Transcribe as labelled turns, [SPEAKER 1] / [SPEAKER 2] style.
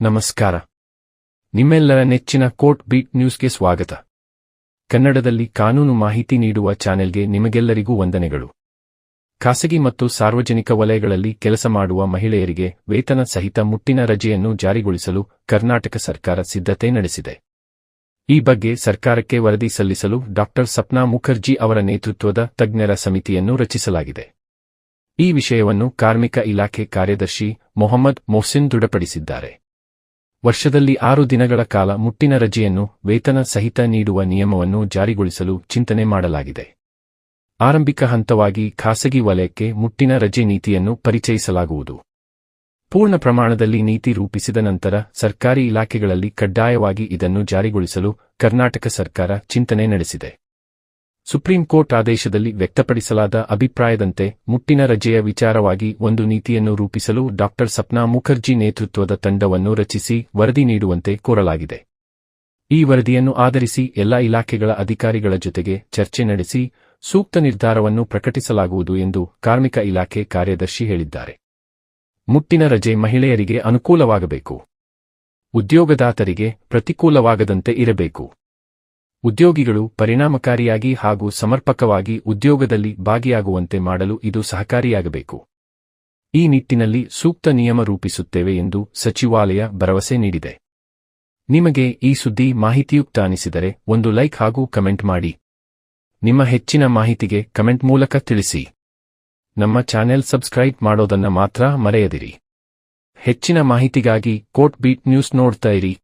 [SPEAKER 1] ನಮಸ್ಕಾರ. ನಿಮ್ಮೆಲ್ಲರ ನೆಚ್ಚಿನ ಕೋರ್ಟ್ ಬೀಟ್ ನ್ಯೂಸ್ಗೆ ಸ್ವಾಗತ. ಕನ್ನಡದಲ್ಲಿ ಕಾನೂನು ಮಾಹಿತಿ ನೀಡುವ ಚಾನೆಲ್ಗೆ ನಿಮಗೆಲ್ಲರಿಗೂ ವಂದನೆಗಳು. ಖಾಸಗಿ ಮತ್ತು ಸಾರ್ವಜನಿಕ ವಲಯಗಳಲ್ಲಿ ಕೆಲಸ ಮಾಡುವ ಮಹಿಳೆಯರಿಗೆ ವೇತನ ಸಹಿತ ಮುಟ್ಟಿನ ರಜೆಯನ್ನು ಜಾರಿಗೊಳಿಸಲು ಕರ್ನಾಟಕ ಸರ್ಕಾರ ಸಿದ್ಧತೆ ನಡೆಸಿದೆ. ಈ ಬಗ್ಗೆ ಸರ್ಕಾರಕ್ಕೆ ವರದಿ ಸಲ್ಲಿಸಲು ಡಾಕ್ಟರ್ ಸಪ್ನಾ ಮುಖರ್ಜಿ ಅವರ ನೇತೃತ್ವದ ತಜ್ಞರ ಸಮಿತಿಯನ್ನು ರಚಿಸಲಾಗಿದೆ. ಈ ವಿಷಯವನ್ನು ಕಾರ್ಮಿಕ ಇಲಾಖೆ ಕಾರ್ಯದರ್ಶಿ ಮೊಹಮ್ಮದ್ ಮೊಹ್ಸಿನ್ ದೃಢಪಡಿಸಿದ್ದಾರೆ. ವರ್ಷದಲ್ಲಿ ಆರು ದಿನಗಳ ಕಾಲ ಮುಟ್ಟಿನ ರಜೆಯನ್ನು ವೇತನ ಸಹಿತ ನೀಡುವ ನಿಯಮವನ್ನು ಜಾರಿಗೊಳಿಸಲು ಚಿಂತನೆ ಮಾಡಲಾಗಿದೆ. ಆರಂಭಿಕ ಹಂತವಾಗಿ ಖಾಸಗಿ ವಲಯಕ್ಕೆ ಮುಟ್ಟಿನ ರಜೆ ನೀತಿಯನ್ನು ಪರಿಚಯಿಸಲಾಗುವುದು. ಪೂರ್ಣ ಪ್ರಮಾಣದಲ್ಲಿ ನೀತಿ ರೂಪಿಸಿದ ನಂತರ ಸರ್ಕಾರಿ ಇಲಾಖೆಗಳಲ್ಲಿ ಕಡ್ಡಾಯವಾಗಿ ಇದನ್ನು ಜಾರಿಗೊಳಿಸಲು ಕರ್ನಾಟಕ ಸರ್ಕಾರ ಚಿಂತನೆ ನಡೆಸಿದೆ. ಸುಪ್ರೀಂ ಕೋರ್ಟ್ ಆದೇಶದಲ್ಲಿ ವ್ಯಕ್ತಪಡಿಸಲಾದ ಅಭಿಪ್ರಾಯದಂತೆ ಮುಟ್ಟಿನ ರಜೆಯ ವಿಚಾರವಾಗಿ ಒಂದು ನೀತಿಯನ್ನು ರೂಪಿಸಲು ಡಾಕ್ಟರ್ ಸಪ್ನಾ ಮುಖರ್ಜಿ ನೇತೃತ್ವದ ತಂಡವನ್ನು ರಚಿಸಿ ವರದಿ ನೀಡುವಂತೆ ಕೋರಲಾಗಿದೆ. ಈ ವರದಿಯನ್ನು ಆಧರಿಸಿ ಎಲ್ಲಾ ಇಲಾಖೆಗಳ ಅಧಿಕಾರಿಗಳ ಜೊತೆಗೆ ಚರ್ಚೆ ನಡೆಸಿ ಸೂಕ್ತ ನಿರ್ಧಾರವನ್ನು ಪ್ರಕಟಿಸಲಾಗುವುದು ಎಂದು ಕಾರ್ಮಿಕ ಇಲಾಖೆ ಕಾರ್ಯದರ್ಶಿ ಹೇಳಿದ್ದಾರೆ. ಮುಟ್ಟಿನ ರಜೆ ಮಹಿಳೆಯರಿಗೆ ಅನುಕೂಲವಾಗಬೇಕು. ಉದ್ಯೋಗದಾತರಿಗೆ ಪ್ರತಿಕೂಲವಾಗದಂತೆ ಇರಬೇಕು. ಉದ್ಯೋಗಿಗಳು ಪರಿಣಾಮಕಾರಿಯಾಗಿ ಹಾಗೂ ಸಮರ್ಪಕವಾಗಿ ಉದ್ಯೋಗದಲ್ಲಿ ಭಾಗಿಯಾಗುವಂತೆ ಮಾಡಲು ಇದು ಸಹಕಾರಿಯಾಗಬೇಕು. ಈ ನಿಟ್ಟಿನಲ್ಲಿ ಸೂಕ್ತ ನಿಯಮ ರೂಪಿಸುತ್ತೇವೆ ಎಂದು ಸಚಿವಾಲಯ ಭರವಸೆ ನೀಡಿದೆ. ನಿಮಗೆ ಈ ಸುದ್ದಿ ಮಾಹಿತಿಯುಕ್ತ ಅನಿಸಿದರೆ ಒಂದು ಲೈಕ್ ಹಾಗೂ ಕಮೆಂಟ್ ಮಾಡಿ. ನಿಮ್ಮ ಹೆಚ್ಚಿನ ಮಾಹಿತಿಗೆ ಕಮೆಂಟ್ ಮೂಲಕ ತಿಳಿಸಿ. ನಮ್ಮ ಚಾನೆಲ್ ಸಬ್ಸ್ಕ್ರೈಬ್ ಮಾಡೋದನ್ನ ಮಾತ್ರ ಮರೆಯದಿರಿ. ಹೆಚ್ಚಿನ ಮಾಹಿತಿಗಾಗಿ ಕೋಟ್ ಬೀಟ್ ನ್ಯೂಸ್ ನೋಡ್ತಾ ಇರಿ.